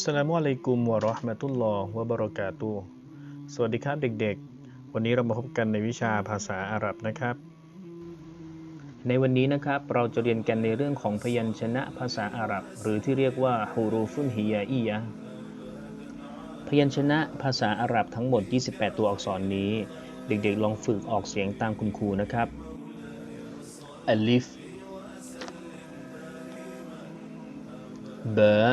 สลามุอะลัยกุมวะรอห์มะตุลลอฮ์วะบะเราะกาตุสวัสดีครับเด็กๆ วันนี้เรามาพบกันในวิชาภาษาอาหรับนะครับ ในวันนี้นะครับเราจะเรียนกันในเรื่องของพยัญชนะภาษาอาหรับ หรือที่เรียกว่าฮูรูฟุนฮิยาอียะพยัญชนะภาษาอาหรับทั้งหมด 28 ตัวอักษรนี้ เด็กๆลองฝึกออกเสียงตามคุณครูนะครับอัลิฟบะ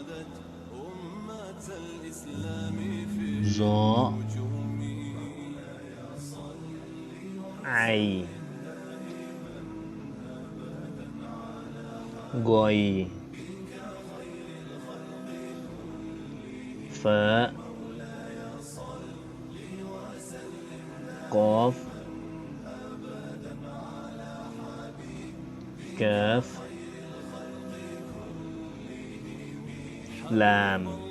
rõ ai gọi vợ có kef làm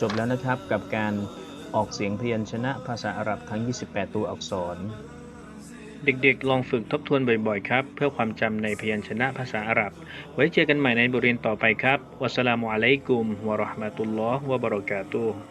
จบแล้วนะครับกับการออกเสียงพยัญชนะภาษาอาหรับทั้ง 28 ตัวอักษร เด็กๆลองฝึกทบทวนบ่อยๆครับ เพื่อความจำในพยัญชนะภาษาอาหรับ ไว้เจอกันใหม่ในบทเรียนต่อไปครับ วัสสลามุอะลัยกุมวะราะห์มะตุลลอฮ์วะบะเราะกาตุฮ์